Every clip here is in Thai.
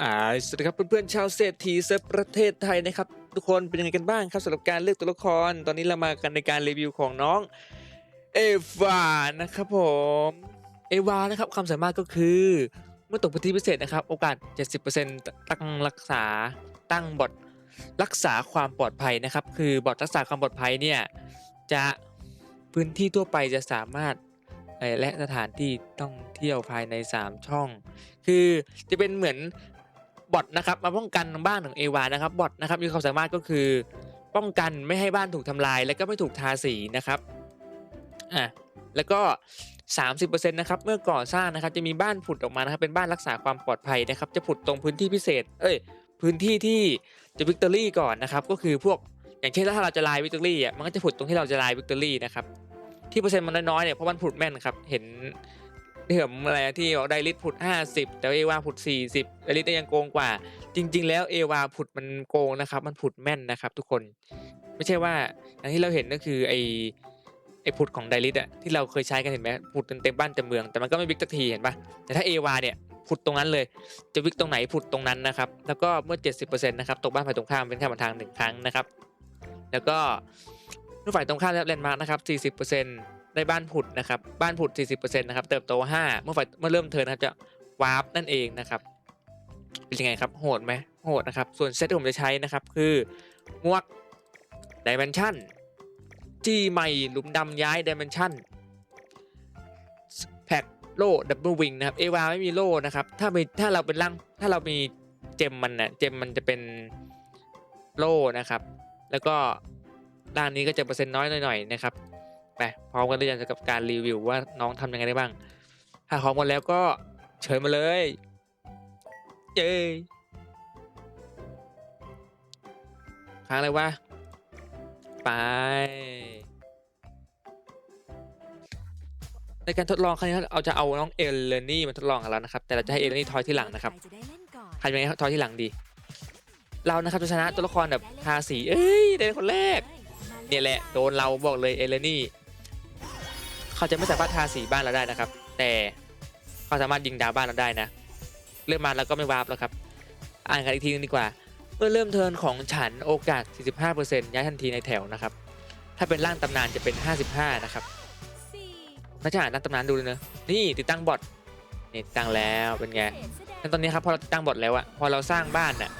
อ่าสวัสดีครับเพื่อนๆชาวเศรษฐีเซิร์ฟประเทศไทยนะครับ ทุกคนเป็นยังไงกันบ้างครับสำหรับการเลือกตัวละคร ตอนนี้เรามากันในการรีวิวของน้องเอวานะครับผมเอวานะครับความสามารถก็คือเมื่อตกพื้นที่พิเศษนะครับ โอกาส 70%ตั้งรักษาตั้งบอทรักษาความปลอดภัยนะครับ คือบอทรักษาความปลอดภัยเนี่ยจะพื้นที่ทั่วไปจะสามารถและสถานที่ท่องเที่ยวภายใน 3 ช่อง คือจะเป็นเหมือน บอทนะครับมาป้องกันบ้านของเอวานะครับบอทนะครับมีความสามารถก็คือป้องกันไม่ให้บ้านถูกทำลาย และก็ไม่ถูกทาสีนะครับอะแล้วก็ 30%นะครับเมื่อก่อสร้างนะครับจะมีบ้านผุดออกมานะครับเป็นบ้านรักษาความปลอดภัยนะครับ จะผุดตรงพื้นที่พิเศษ เอ้ยพื้นที่ที่จะวิกตอรี่ก่อนนะครับ ก็คือพวกอย่างเช่นถ้าเราจะลายวิกตอรี่อะมันก็จะผุดตรงที่เราจะลายวิกตอรี่นะครับที่เปอร์เซ็นต์มันน้อยๆเนี่ยเพราะมันผุดแม่นครับเห็น เดิมอะไรที่บอกไดริสผุด 50 แต่เอวาผุด 40ไดริสยังโกงกว่า จริง ๆ แล้วเอวาผุดมันโกงนะครับ มันผุดแม่นนะครับ ทุกคนไม่ใช่ว่าอย่างที่เราเห็นก็คือไอไอผุดของไดริสอะที่เราเคยใช้กันเห็นไหมผุดเต็มบ้านเต็มเมืองแต่มันก็ไม่วิกสักทีเห็นปะแต่ถ้าเอวาเนี่ยผุดตรงนั้นเลย จะวิกตรงไหนผุดตรงนั้นนะครับ แล้วก็เมื่อ 70%นะครับตกบ้านฝ่ายตรงข้ามเป็นแค่มทางหนึ่งครั้งนะครับ แล้วก็เมื่อฝ่ายตรงข้ามได้รับแลนด์มาร์กนะครับ 40% ได้บ้านผุดนะครับ บ้านผุด 40%นะครับ เติบโต 5 เมื่อฝ่ายเมื่อเริ่มเทินนะครับจะวาร์ปนั่นเองนะครับ เป็นยังไงครับ โหดไหมโหดนะครับ ส่วนเซตที่ผมจะใช้นะครับ คือมวกดิเมนชั่นจีใหม่หลุมดำย้ายดิเมนชั่นแพ็คโล่ดับเบิลวิงนะครับเอวาไม่มีโล่นะครับ ถ้ามีถ้าเราเป็นร่างถ้าเรามีเจมมันนะเจมมันจะเป็นโล่นะครับ แล้วก็ด้านนี้ก็จะเปอร์เซ็นต์น้อยหน่อยๆนะครับ ไปพร้อมกันหรือยังกับการรีวิวว่าน้องทำยังไงได้บ้าง ถ้าพร้อมกันแล้วก็เชิญมาเลย เย้ค้างอะไรวะไป ในการทดลองครั้งนี้เราจะเอาน้องเอลเลนี่มาทดลองกันแล้วนะครับ แต่เราจะให้เอลเลนี่ทอยที่หลังนะครับใครจะได้เล่นก่อนให้ทอยที่หลังดี เรานะครับจะชนะตัวละครแบบทาสี เอ้ยได้คนแรกเนี่ยแหละ โดนเราบอกเลยเอเลนี่ เขาจะไม่สามารถทาสีบ้านเราได้นะครับ แต่เขาสามารถยิงดาวบ้านเราได้นะ เริ่มมาแล้วก็ไม่วาร์ปแล้วครับ อ่านกันอีกทีนึงดีกว่า เมื่อเริ่มเทิร์นของฉันโอกาส 45%ย้ายทันทีในแถวนะครับ ถ้าเป็นร่างตำนานจะเป็น 55 นะครับน่าจะอ่านร่างตำนานดูเลยนะนี่ติดตั้งบอทนี่ติดตั้งแล้วเป็นไงแล้วตอนนี้ครับพอเราติดตั้งบอทแล้วอะพอเราสร้างบ้านน่ะ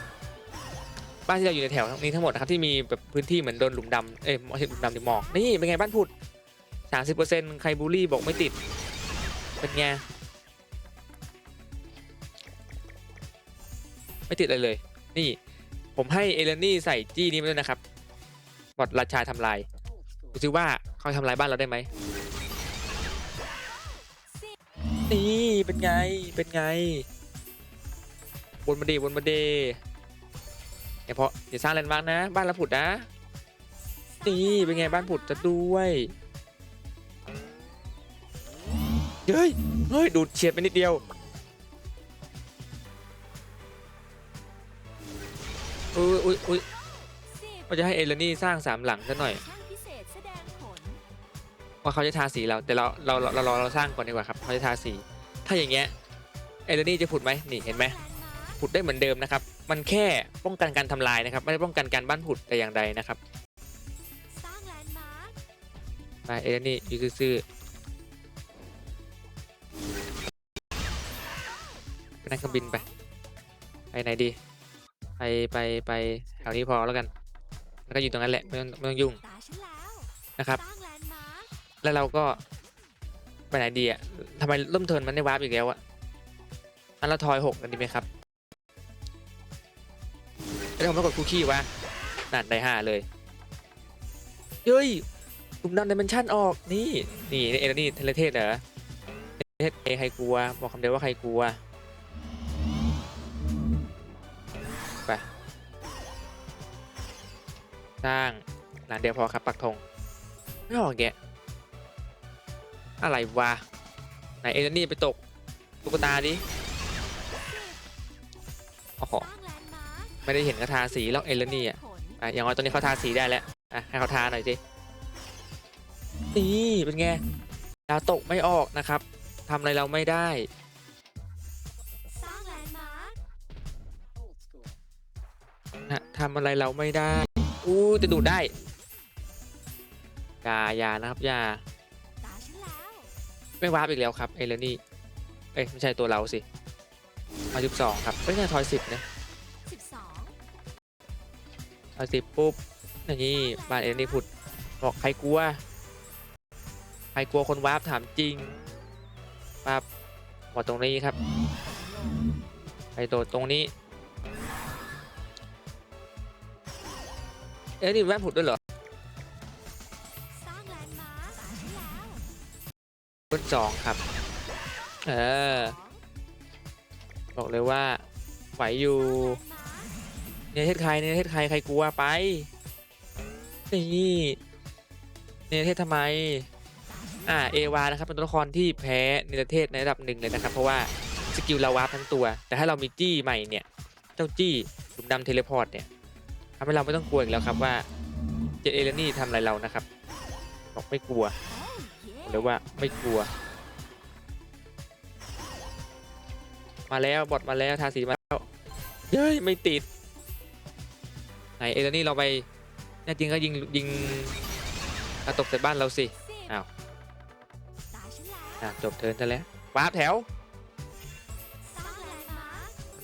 บ้านที่เราอยู่ในแถวนี้ทั้งหมดนะครับที่มีแบบพื้นที่เหมือนโดนหลุมดำเอ้ยหลุมดำดิหมอกนี่เป็นไงบ้านผุด สามสิบเปอร์เซ็นต์ใครบูลลี่บอกไม่ติด เป็นไง ไม่ติดเลยเลย นี่ผมให้เอเลนี่ใส่จี้นี้มาด้วยนะครับ บอทราชาทำลายดูซิว่าเขาทำลายบ้านเราได้ไหม นี่เป็นไง เป็นไง บนมาดีบนมาดีเดี๋ยวพอเดี๋ยวสร้างแลนด์มาร์กนะ บ้านเราผุดนะ นี่เป็นไงบ้านผุดจะด้วย เฮ้ย เฮ้ย ดูดเฉียดไปนิดเดียวอุ้ยอุ้ยอุ้ยสิบว่าจะให้เอเลนี่สร้างสามหลังซะหน่อยช่างพิเศษแสดงผลว่าเขาจะทาสีเรา แต่เราเราเราเราเราสร้างก่อนดีกว่าครับเขาจะทาสี ถ้าอย่างเงี้ยเอเลนี่จะผุดไหมนี่เห็นไหมผุดได้เหมือนเดิมนะครับ มันแค่ป้องกันการทำลายนะครับ ไม่ได้ป้องกันการบ้านผุดแต่อย่างใดนะครับสร้างแลนด์มาร์คไปเอเลนี่อยู่ซื่อๆ ไปนั่งเครื่องบินไป ไปไหนดี ไปไปไปแถวนี้พอแล้วกัน แล้วก็อยู่ตรงนั้นแหละไม่ต้องไม่ต้องยุ่งนะครับ แล้วเราก็ไปไหนดีอะทำไมเริ่มเทินมันได้วาร์ปอีกแล้วอะอันเราทอยหกกันดีไหมครับแล้วผมต้องกดคุกกี้วะนั่นได้ห้าเลยเฮ้ยกลุ่มดำดิเมนชั่นออกนี่นี่เอเลนี่เทเลเทศเหรอ เทเลเอใครกลัว บอกคำเดียวว่าใครกลัว ไป สร้างหลานเดียวพอครับปักธงไม่ออกแกอะไรวะ ไหนเอเลนี่ไปตกตุ๊กตาดิโอ้โหสร้างไม่ได้เห็นกระทาสีแล้วเอเลนี่อะอะอย่างน้อยตอนนี้เขาทาสีได้แล้ว อะ ให้เขาทาหน่อยสิ นี่ เป็นไง ดาวตกไม่ออกนะครับ ทำอะไรเราไม่ได้ สร้างแลนด์มาร์คฮะทำอะไรเราไม่ได้ อู้จะดูดได้อย่าอย่านะครับอย่าตาฉันแล้ว ไม่วาร์ปอีกแล้วครับเอเลนี่ เอ้ยไม่ใช่ตัวเราสิมาสิบสองครับไม่ใช่ทอยสิบนะสิบสองทอยสิบปุ๊บนี่บ้านเอเลนี่ผุดบอกใครกลัว ใครกลัวคนวาร์ปถามจริง วาปหมดตรงนี้ครับ ไปโดดตรงนี้ เอ้ยนี่บ้านผุดด้วยเหรอรุ่นสองครับ เออ บอกเลยว่า ไหวอยู่แลนด์มาร์คในเทศใครในเทศใครใครกลัวไป นี่ในประเทศทำไม อ่าเอวานะครับเป็นตัวละครที่แพ้ในประเทศในระดับหนึ่งเลยนะครับ เพราะว่าสกิลเราวาร์ปทั้งตัว แต่ถ้าเรามีจี้ใหม่เนี่ยเจ้าจี้หลุมดำเทเลพอร์ตเนี่ยทำให้เราไม่ต้องกลัวอีกแล้วครับว่าเจเอเลนี่ทำอะไรเรานะครับบอกไม่กลัวหรือว่าไม่กลัว มาแล้วบอทมาแล้วทาสีมาแล้วเย้ยไม่ติดไหนเอเลนี่เราไปแน่จริงก็ยิงยิงกระตกใส่บ้านเราสิอ้าวตาว อะจบเทิร์นซะแล้ววาร์ปแถว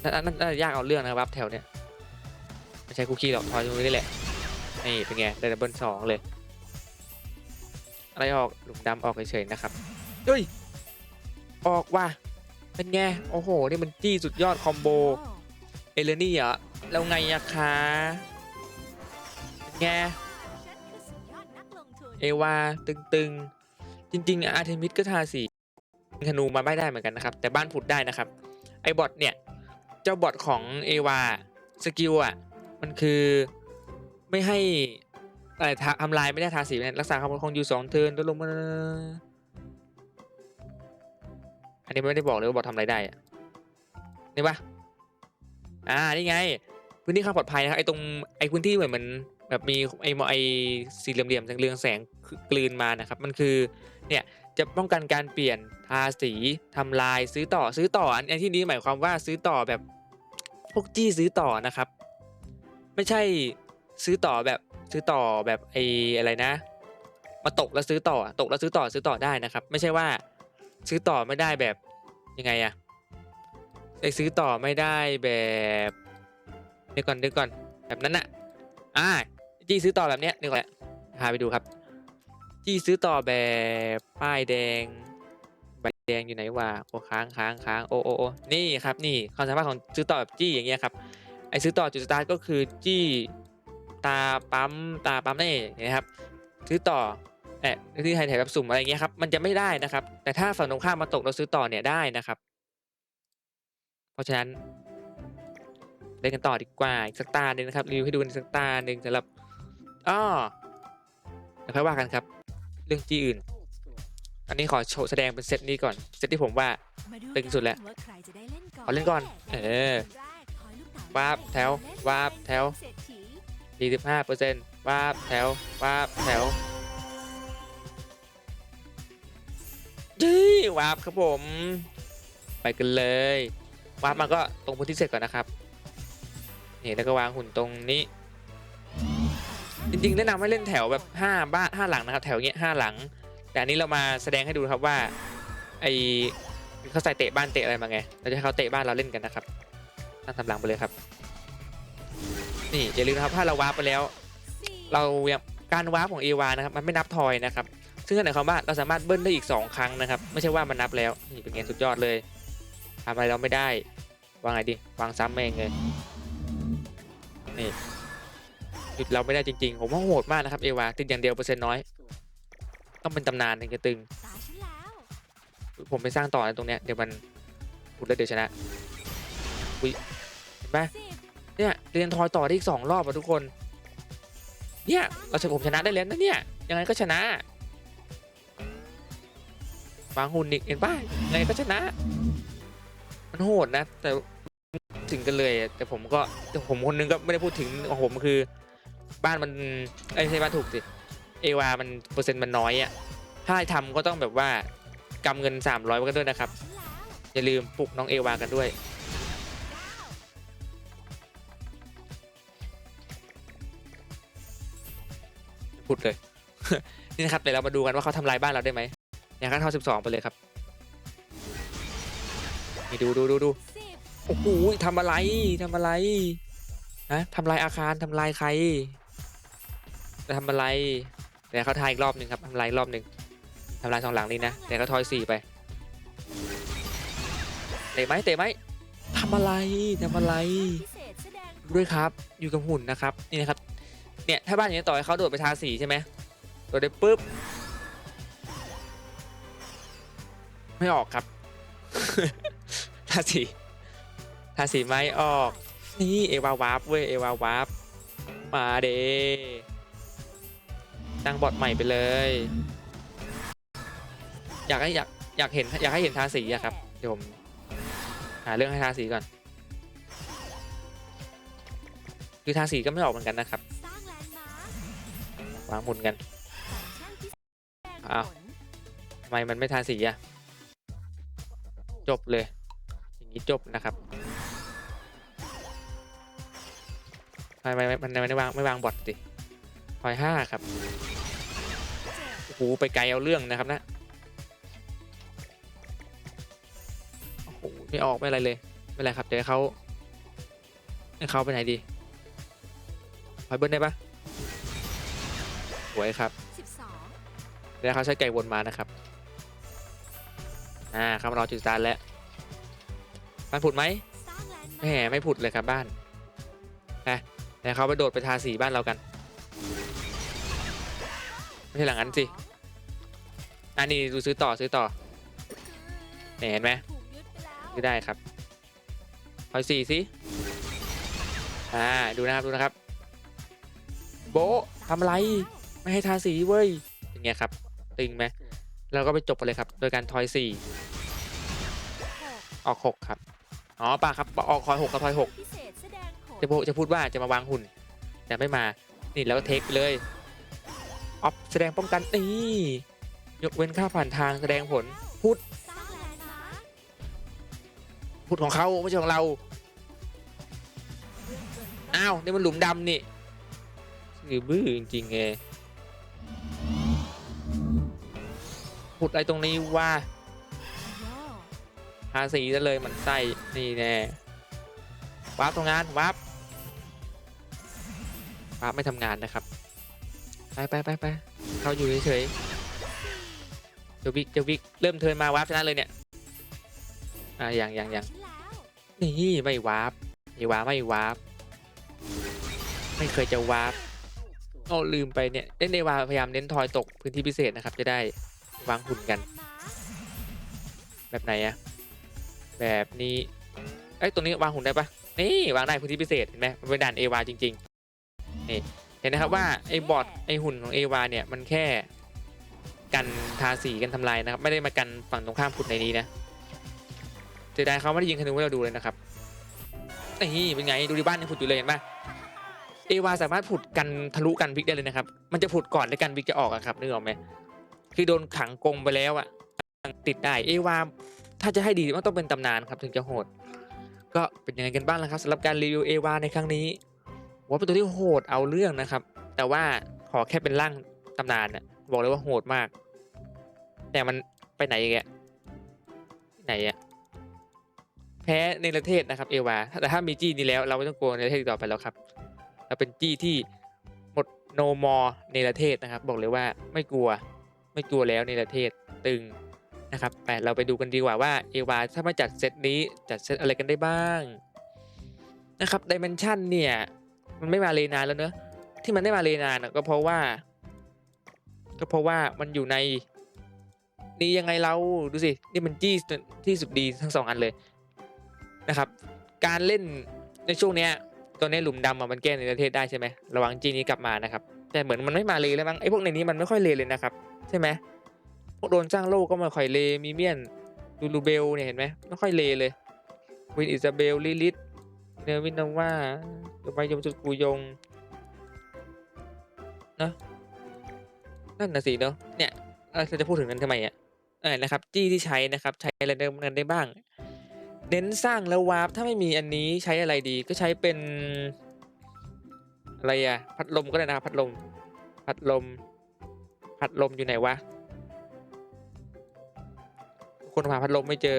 นั่นนั่นน่าจะยากเอาเรื่องนะครับวาร์ปแถวเนี่ยไม่ใช่คุกกี้หรอกทอยตรงนี้แหละนี่เป็นไงได้ดับเบิลสองเลยอะไรออกหลุมดำออกเฉยๆนะครับเฮ้ยออกว่ะเป็นไงโอ้โหนี่มันจี้สุดยอดคอมโบเอเลนี่เหรอแล้วไงอะคะเป็นไงเอวาตึงๆ จริงๆอาร์เทมิสก็ทาสีธนูมาไม่ได้เหมือนกันนะครับ แต่บ้านผุดได้นะครับ ไอบอทเนี่ย เจ้าบอทของเอวาสกิลอะ มันคือไม่ให้อะไรทำลายไม่ได้ทาสีเนี่ยรักษาความคงอยู่สองเทินตัวลงมาอันนี้ไม่ได้บอกเลยว่าบอททำอะไรได้อะนี่ปะอ่า นี่ไง พื้นที่ความปลอดภัยนะครับไอ้ตรงไอ้พื้นที่เหมือนเหมือน แบบมีไอ้มอไอ้สี่เหลี่ยมๆเรืองแสงกลืนมานะครับมันคือเนี่ยจะป้องกันการเปลี่ยนทาสีทำลายซื้อต่อซื้อต่ออันที่นี้หมายความว่าซื้อต่อแบบพวกจี้ซื้อต่อนะครับ ไม่ใช่ซื้อต่อแบบซื้อต่อแบบไอ้อะไรนะ มาตกแล้วซื้อต่อตกแล้วซื้อต่อซื้อต่อได้นะครับ ไม่ใช่ว่าซื้อต่อไม่ได้แบบยังไงอะไอซื้อต่อไม่ได้แบบเดี๋ยวก่อนเดี๋ยวก่อนแบบนั้นอะอ่า จี้ซื้อต่อแบบเนี้ยนี่แหละพาไปดูครับ จี้ซื้อต่อแบบป้ายแดงใบแดงอยู่ไหนวะโอ้ค้างค้างค้างโอ้โอ้โอ้นี่ครับนี่ความสามารถของซื้อต่อแบบจี้อย่างเงี้ยครับไอซื้อต่อจุดสตาร์ทก็คือจี้ตาปั๊มตาปั๊มนั่นะครับซื้อต่อเอ่อที่ไทยแถแบบสุ่มอะไรเงี้ยครับมันจะไม่ได้นะครับ แต่ถ้าฝั่งตรงข้ามมาตกเราซื้อต่อเนี่ยได้นะครับ เพราะฉะนั้นเล่นกันต่อดีกว่าอีกสักตาหนึ่งนะครับรีวิวให้ดูอีกสักตาหนึ่งสำหรับ อ้อเดี๋ยวค่อยว่ากันครับ เรื่องจี้อื่น อันนี้ขอโชว์แสดงเป็นเซตนี้ก่อน เซตที่ผมว่าตึงสุดแล้วขอเล่นก่อน เออวาร์ปแถววาร์ปแถว45เปอร์เซ็นต์วาบแถววาบแถวจี้วาบครับผม ไปกันเลยวาบมาก็ตรงพื้นที่เสร็จก่อนนะครับ นี่แล้วก็วางหุ่นตรงนี้ จริงๆแนะนำให้เล่นแถวแบบ5บ้าน5หลังนะครับ แถวเงี้ย5หลัง แต่อันนี้เรามาแสดงให้ดูครับว่าไอเขาใส่เตะบ้านเตะอะไรมาไงเราจะให้เขาเตะบ้านเราเล่นกันนะครับตั้งตำหลังไปเลยครับ นี่อย่าลืมนะครับถ้าเราวาร์ปไปแล้ว เรายังการวาร์ปของเอวานะครับมันไม่นับทอยนะครับ ซึ่งนั่นหมายความว่าเราสามารถเบิ้ลได้อีก 2 ครั้งนะครับ ไม่ใช่ว่ามันนับแล้วนี่เป็นไงสุดยอดเลยทำอะไรเราไม่ได้ วางไงดี วางซ้ำเองเลยนี่ หยุดเราไม่ได้จริงๆ ผมว่าโหดมากนะครับเอวาติดอย่างเดียวเปอร์เซ็นต์น้อย ต้องเป็นตำนานถึงจะตึง ผมไปสร้างต่อในตรงเนี้ยเดี๋ยวมันพูดแล้วเดี๋ยวชนะอุ้ยเห็นไหมเนี่ยเรียนทอยต่อได้อีกสองรอบอะทุกคน เนี่ยเราจะผมชนะได้แล้วนะเนี่ยยังไงก็ชนะวางหุ่นอีกเห็นป่ะยังไงก็ชนะ มันโหดนะ แต่ถึงกันเลย แต่ผมก็แต่ผมคนนึงก็ไม่ได้พูดถึงของผมคือ บ้านมันเอ้ยม่ใช่บ้านถูกสิเอวามันเปอร์เซ็นต์มันน้อยอะถ้าให้ทำก็ต้องแบบว่ากำเงิน 300ไว้กันด้วยนะครับ อย่าลืมปลุกน้องเอวากันด้วย พูดเลย นี่นะครับเดี๋ยวเรามาดูกันว่าเขาทำลายบ้านเราได้ไหมอย่างขั้นเท่า12 ไปเลยครับนี่ดูดูดูดูโอ้โหทำอะไรทำอะไรนะทำลายอาคารทำลายใคร จะทำอะไรเดี๋ยวเขาทายอีกรอบหนึ่งครับทำลายรอบหนึ่งทำลายสองหลังนี้นะเดี๋ยวเขาทอยสี่ไปเตะไหมเตะไหมทำอะไรทำอะไรดูด้วยครับอยู่กับหุ่นนะครับนี่นะครับเนี่ยถ้าบ้านอย่างนี้ต่อให้เขาโดดไปทาสีใช่ไหมโดดได้ปุ๊บไม่ออกครับทาสีทาสีไม่ออกนี่เอวาวาร์ปเว้ยเอวาวาร์ปมาเด ตั้งบอทใหม่ไปเลย อยากให้อยากอยากเห็นอยากให้เห็นทาสีอะครับเดี๋ยวผมหาเรื่องให้ทาสีก่อน คือทาสีก็ไม่ออกเหมือนกันนะครับวางหมุนกันเอ้าวทำไมมันไม่ทาสีอะจบเลย อย่างนี้จบนะครับทำไมไม่มันไม่ได้วางไม่วางบอทสิ พอยห้าครับ โอ้โห ไปไกลเอาเรื่องนะครับนะ โอ้โห ไม่ออก ไม่อะไรเลย ไม่เป็นไรครับ เดี๋ยวเขาให้เขาไปไหนดีพอยเบิ้ลได้ปะสวยครับสิบสองเดี๋ยวเขาใช้ไก่วนมานะครับ อ่าเข้ามารอจุดสตาร์ทแล้วบ้านผุดไหมสร้างแลนด์แหมาร์มไม่ผุดเลยครับบ้านนะเดี๋ยวเขาไปโดดไปทาสีบ้านเรากัน ไม่ใช่หลังนั้นสิอันนี้ดูซื้อต่อซื้อต่อเนี่ยเห็นไหมถูกยึดไปแล้วซื้อได้ครับพอยสี่สิอ่าดูนะครับดูนะครับ โบะทำอะไรไม่ให้ทาสีเว้ยเป็นไงครับตึงไหมเราก็ไปจบกันเลยครับ โดยการทอยสี่ออกหกครับอ๋อป่ะครับออกคอยหกกับทอยหกพิเศษแสดงผลจะพูดจะพูดว่าจะมาวางหุ่น แต่ไม่มานี่แล้วก็เทคไปเลย ออฟแสดงป้องกันนี่ยกเว้นค่าผ่านทางแสดงผลพูดสร้างแลนด์มาร์คพูดของเขาไม่ใช่ของเราอ้าวนี่มันหลุมดำนี่คือบื้อจริงๆไงพูดอะไรตรงนี้ว่าย่อทาสีซะเลยมันไส้นี่แน่วาร์ปตรงงานวาร์ปวาร์ปไม่ทำงานนะครับ ไปไปไปไปเขาอยู่เฉยๆเจะวิกเจะวิกเริ่มเทินมาวาร์ปชนะเลยเนี่ยอ่าอย่างอย่างอย่างนี่ไม่วาร์ปไม่วาร์ปไม่วาร์ปไม่เคยจะวาร์ปโอ้ลืมไปเนี่ยเล่นในวาพยายามเน้นทอยตกพื้นที่พิเศษนะครับ จะได้วางหุ่นกัน แบบไหนอะแบบนี้เอ้ตรงนี้วางหุ่นได้ปะนี่วางได้พื้นที่พิเศษเห็นไหมมันเป็นด่านเอวาจริงๆนี่ เห็นนะครับว่าไอ้บอร์ดไอ้หุ่นของเอวาเนี่ยมันแค่กันทาสีกันทำลายนะครับ ไม่ได้มากันฝั่งตรงข้ามผุดในนี้นะเสียดเขาไม่ได้ยิงธนูให้เราดูเลยนะครับนี่เป็นไงดูดิบ้านยังผุดอยู่เลยเห็นปะเอวาสามารถผุดกันทะลุกันวิกได้เลยนะครับ มันจะผุดก่อนแล้วกันวิกจะออกอะครับนึกออกไหมคือโดนขังกรงไปแล้วอะติดได้เอวาถ้าจะให้ดีมันต้องเป็นตำนานครับถึงจะโหด ก็เป็นยังไงกันบ้างล่ะครับสำหรับการรีวิวเอวาในครั้งนี้ ว่าเป็นตัวที่โหดเอาเรื่องนะครับ แต่ว่าขอแค่เป็นร่างตำนานน่ะบอกเลยว่าโหดมาก แต่มันไปไหนอีกอะไหนอะแพ้ในประเทศนะครับเอวาแต่ถ้ามีจี้นี้แล้วเราไม่ต้องกลัวในประเทศต่อไปแล้วครับเราเป็นจี้ที่หมดโนมอในประเทศนะครับ บอกเลยว่าไม่กลัวไม่กลัวแล้วในประเทศตึงนะครับไปเราไปดูกันดีกว่าว่าเอวาถ้ามาจัดเซตนี้จัดเซตอะไรกันได้บ้างนะครับดิเมนชันเนี่ย มันไม่มาเลนานแล้วเนอะที่มันได้มาเลนานก็เพราะว่า ก็เพราะว่ามันอยู่ใน นี่ยังไงเราดูสินี่มันจี้ที่สุดดีทั้งสองอันเลยนะครับ การเล่นในช่วงเนี้ยตัวนี้หลุมดำมันแก้ในประเทศได้ใช่ไหมระวังจีนี้กลับมานะครับ แต่เหมือนมันไม่มาเลยแล้วมั้งไอ้พวกในนี้มันไม่ค่อยเลเลยนะครับ ใช่ไหมพวกโดนสร้างโลกก็ไม่ค่อยเลมีเมียนดูลูเบลเนี่ยเห็นไหมไม่ค่อยเลเลยวินอิซาเบลลิลิต เนวินนาว่าโยมายมจุดกูยงเนอะนั่นนะสิเนาะเนี่ยเราจะพูดถึงนั้นทำไมอะเออนะครับ จี้ที่ใช้นะครับ ใช้อะไรได้กันได้บ้างเน้นสร้างแล้ววาร์ปถ้าไม่มีอันนี้ใช้อะไรดีก็ใช้เป็น อะไรอะพัดลมก็ได้นะครับพัดลม พัดลม พัดลมอยู่ไหนวะ คนหาพัดลมไม่เจอ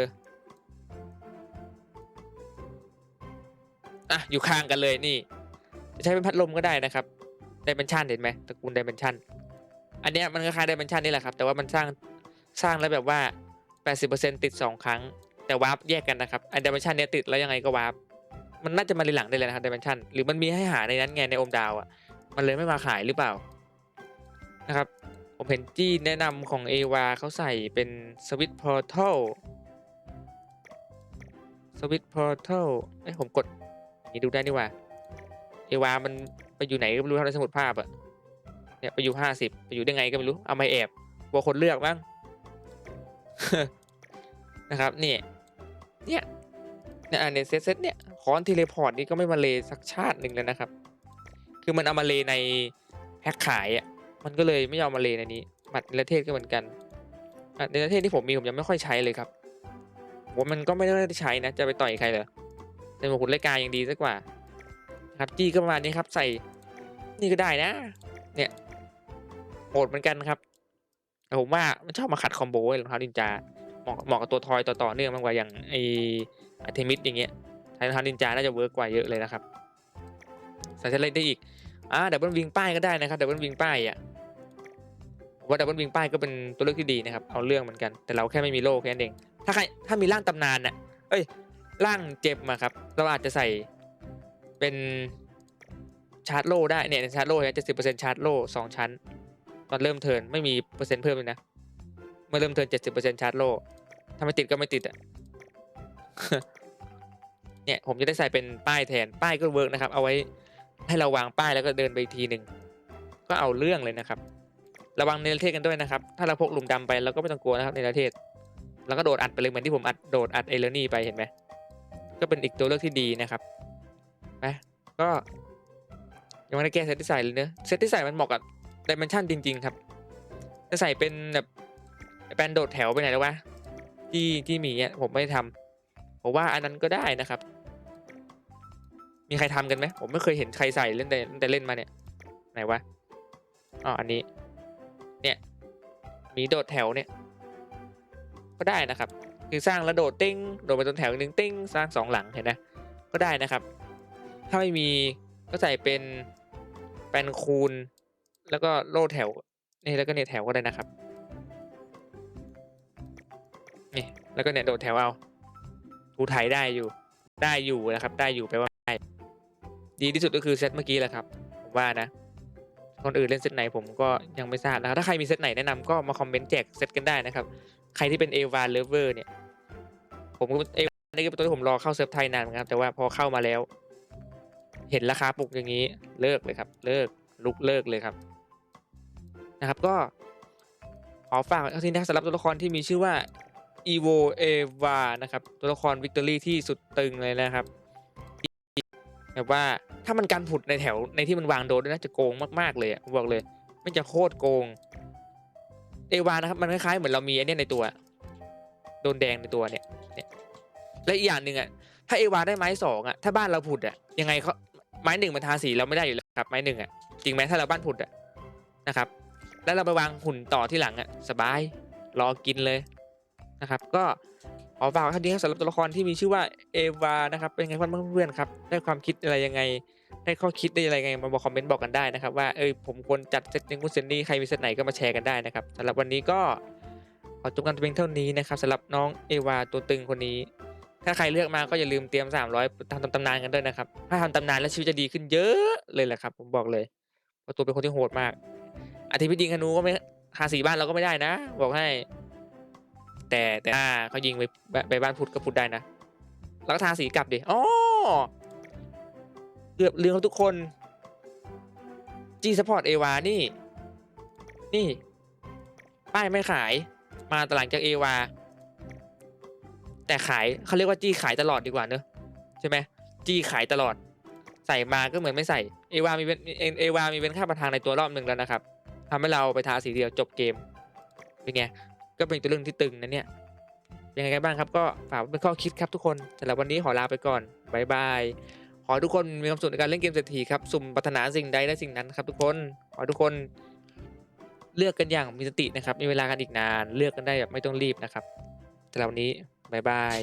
อะอยู่ข้างกันเลยนี่ ใช้เป็นพัดลมก็ได้นะครับดิเมนชันเห็นไหมตระกูลดิเมนชันอันเนี้ยมันคล้ายๆดิเมนชันนี่แหละครับ แต่ว่ามันสร้างสร้างแล้วแบบว่า 80%ติด 2 ครั้ง แต่วาร์ปแยกกันนะครับอันดิเมนชันเนี้ยติดแล้วยังไงก็วาร์ปมันน่าจะมารีหลังได้เลยนะครับดิเมนชันหรือมันมีให้หาในนั้นไงในโอมดาวอะมันเลยไม่มาขายหรือเปล่านะครับผมเห็นจี้แนะนำของเอวาเขาใส่เป็นสวิตพอร์ทัลสวิตพอร์ทัลเอ้ยผมกด นี้ดูได้นี่ว่าเอวามันไปอยู่ไหนก็ไม่รู้ทางในสมุดภาพอะเนี่ยไปอยู่ห้าสิบไปอยู่ได้ไงก็ไม่รู้เอามาแอบกลัวคนเลือกบ้างนะครับนี่เนี่ยเนี่ยอันเซตเซตเนี่ยคอนเทเลพอร์ตนี่ก็ไม่มาเลสักชาติหนึ่งเลยนะครับ คือมันเอามาเลในแพ็คขายอะมันก็เลยไม่ยอมมาเลในนี้บัตรในประเทศก็เหมือนกันบัตรในประเทศที่ผมมีผมยังไม่ค่อยใช้เลยครับผมว่ามันก็ไม่ได้ใช้นะจะไปต่อยใครเหรอ ในหมวกขุนรายกายังดีสักกว่าครับจี้ก็ประมาณนี้ครับ ใส่นี่ก็ได้นะ เนี่ยโหดเหมือนกันครับแต่ผมว่ามันชอบมาขัดคอมโบไอ้รองเท้านินจาเหมาะเหมาะกับตัวทอยต่อต่อเนื่องมากกว่าอย่างไออาร์เทมิสอย่างเงี้ยใช้รองเท้านินจาน่าจะเวิร์กกว่าเยอะเลยนะครับใส่เซเล่นได้อีกอ่าดับเบิลวิงป้ายก็ได้นะครับดับเบิลวิงป้ายอะว่าดับเบิลวิงป้ายก็เป็นตัวเลือกที่ดีนะครับเอาเรื่องเหมือนกัน แต่เราแค่ไม่มีโล่แค่นั้นเองถ้าใครถ้ามีร่างตำนานน่ะเอ้ย ร่างเจ็บมาครับ เราอาจจะใส่เป็นชาร์จโลได้เนี่ยชาร์จโลเนี่ยเจ็ดสิบเปอร์เซ็นต์ชาร์จโลสองชั้น ตอนเริ่มเทินไม่มีเปอร์เซ็นต์เพิ่มเลยนะ เมื่อเริ่มเทินเจ็ดสิบเปอร์เซ็นต์ชาร์จโล่ถ้าไม่ติดก็ไม่ติดอะเนี่ยผมจะได้ใส่เป็นป้ายแทนป้ายก็เวิร์กนะครับ เอาไว้ให้เราวางป้ายแล้วก็เดินไปทีหนึ่งก็เอาเรื่องเลยนะครับ ระวังในประเทศกันด้วยนะครับ ถ้าเราพกหลุมดำไปเราก็ไม่ต้องกลัวนะครับในประเทศแล้วก็โดดอัดไปเลยเหมือนที่ผมอัดโดดอัดเอเลนี่ไปเห็นไหม ก็เป็นอีกตัวเลือกที่ดีนะครับไปก็ยังไม่ได้แก้เซตที่ใส่เลยเนอะเซตที่ใส่มันเหมาะกับดิเมนชันจริง ๆ ครับ จะใส่เป็นแบบแปนโดดแถวไปไหนแล้ววะที่ที่มีเนี่ยผมไม่ได้ทำผมว่าอันนั้นก็ได้นะครับ มีใครทำกันไหมผมไม่เคยเห็นใครใส่เล่นแต่แต่เล่นมาเนี่ย ไหนวะอ๋ออันนี้ เนี่ยมีโดดแถวเนี่ย ก็ได้นะครับ คือสร้างแล้วโดดติ้งโดดไปตรงแถวหนึ่งติ้งสร้างสองหลังเห็นไหมก็ได้นะครับ ถ้าไม่มีก็ใส่เป็นแปนคูณ แล้วก็โล่แถวนี่แล้วก็เนี่ยแถวก็ได้นะครับนี่แล้วก็เนี่ยโดดแถวเอาทูไทยได้อยู่ได้อยู่นะครับ ได้อยู่แปลว่าได้ดีที่สุดก็คือเซตเมื่อกี้แหละครับผมว่านะคนอื่นเล่นเซตไหนผมก็ยังไม่ทราบนะครับถ้าใครมีเซตไหนแนะนำก็มาคอมเมนต์แจกเซตกันได้นะครับ ใครที่เป็นเอวาเลเวอร์เนี่ย ผมก็เอวานี่ก็เป็นตัวที่ผมรอเข้าเซิร์ฟไทยนานเหมือนกันครับแต่ว่าพอเข้ามาแล้ว เห็นราคาปลุกอย่างนี้เลิกเลยครับ เลิกลุกเลิกเลยครับนะครับก็ขอฝากไว้เท่าที่นะครับสำหรับตัวละครที่มีชื่อว่า Evo Eva นะครับ ตัวละครวิกตอรี่ที่สุดตึงเลยนะครับแบบว่าถ้ามันการผุดในแถวในที่มันวางโดนด้วยนะจะโกงมากๆเลยอะบอกเลย มันจะโคตรโกง เอวานะครับ มันคล้ายๆเหมือนเรามีไอ้เนี่ยในตัว โดนแดงในตัวเนี่ย และอีกอย่างหนึ่งอะถ้าเอวาได้ไม้สองอะถ้าบ้านเราผุดอะยังไงเขาไม้หนึ่งมันทาสีเราไม่ได้อยู่แล้วครับไม้หนึ่งอะจริงไหมถ้าเราบ้านผุดอะนะครับ แล้วเราไปวางหุ่นต่อที่หลังอะสบายรอกินเลยนะครับก็ขอฝากท่านี้ครับสำหรับตัวละครที่มีชื่อว่าเอวานะครับเป็นไงบ้างเพื่อนๆครับได้ความคิดอะไรยังไงได้ข้อคิดได้อะไรไงมาบอกคอมเมนต์บอกกันได้นะครับว่าเอยผมควรจัดเซตยังกุนเซตนี้ใครมีเซตไหนก็มาแชร์กันได้นะครับสำหรับวันนี้ก็ขอจบกันเพียงเท่านี้นะครับสำหรับน้องเอวาตัวตึงคนนี้ ถ้าใครเลือกมาก็อย่าลืมเตรียม 300ทำตำนานกันด้วยนะครับ ถ้าทำตำนานแล้วชีวิตจะดีขึ้นเยอะเลยแหละครับ ผมบอกเลยเพราะตัวเป็นคนที่โหดมากอาทิตย์พิยิงธนูก็ไม่หาสีบ้านเราก็ไม่ได้นะ บอกให้ แต่แต่ถ้าเขายิงไปไปบ้านพุทธก็พุทธได้นะแล้วก็ทาสีกลับดิอ๋อเกือบลืมครับทุกคน G Support เอวานี่ นี่ ป้ายไม่ขาย มาตหลังจากเอวา แต่ขายเขาเรียกว่าจี้ขายตลอดดีกว่าเนอะใช่ไหมจี้ขายตลอด ใส่มาก็เหมือนไม่ใส่เอวามีเป็นเอเอวามีเป็นค่าประทางในตัวรอบหนึ่งแล้วนะครับทำให้เราไปทาสีเดียวจบเกมเป็นไงก็เป็นตัวเรื่องที่ตึงนะเนี่ยยังไงกันบ้างครับก็ฝากเป็นข้อคิดครับทุกคนสำหรับวันนี้ขอลาไปก่อนบายบายขอทุกคนมีความสุขในการเล่นเกมเศรษฐีครับสุ่มปรารถนาสิ่งใดได้สิ่งนั้นครับ ทุกคนขอทุกคนเลือกกันอย่างมีสตินะครับ มีเวลากันอีกนาน เลือกกันได้แบบไม่ต้องรีบนะครับแต่เรานี้ บายบาย